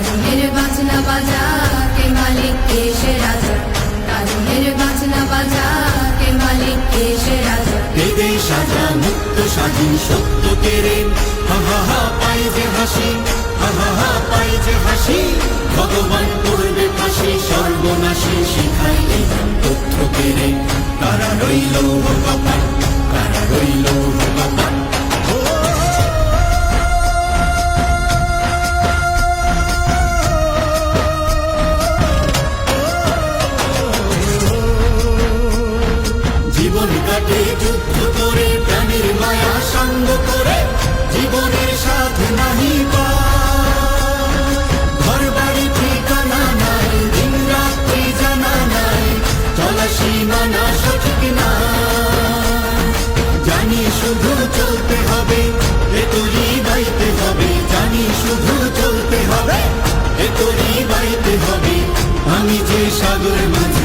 কারণের বাজনা বাজা, কে মালিক, কে সে রাজা? কারণের বাজনা বাজা, কে মালিক, কে সে রাজা? বেদে সাজা, মুক্ত স্বাধীন সত্য কেড়ে। হা হা হা পাই যে হাসি, হা হা হা পাই যে হাসি। ভগবান করবে ফাঁসি, সর্বনাশী শিখাইলে তথ্য কেড়ে। তারা রইল তারা রইল মাঠে যুদ্ধ করে প্রাণের মায়া সঙ্গ করে জীবনের ঘর বাড়ি ঠিকানা নাই, দিন রাত্রি জানা নাই চলা সীমানা সঠিক না। জানি শুধু চলতে হবে এ তরি বাইতে হবে, জানি শুধু চলতে হবে এ তরি বাইতে হবে। আমি যে সাগরের মাঝে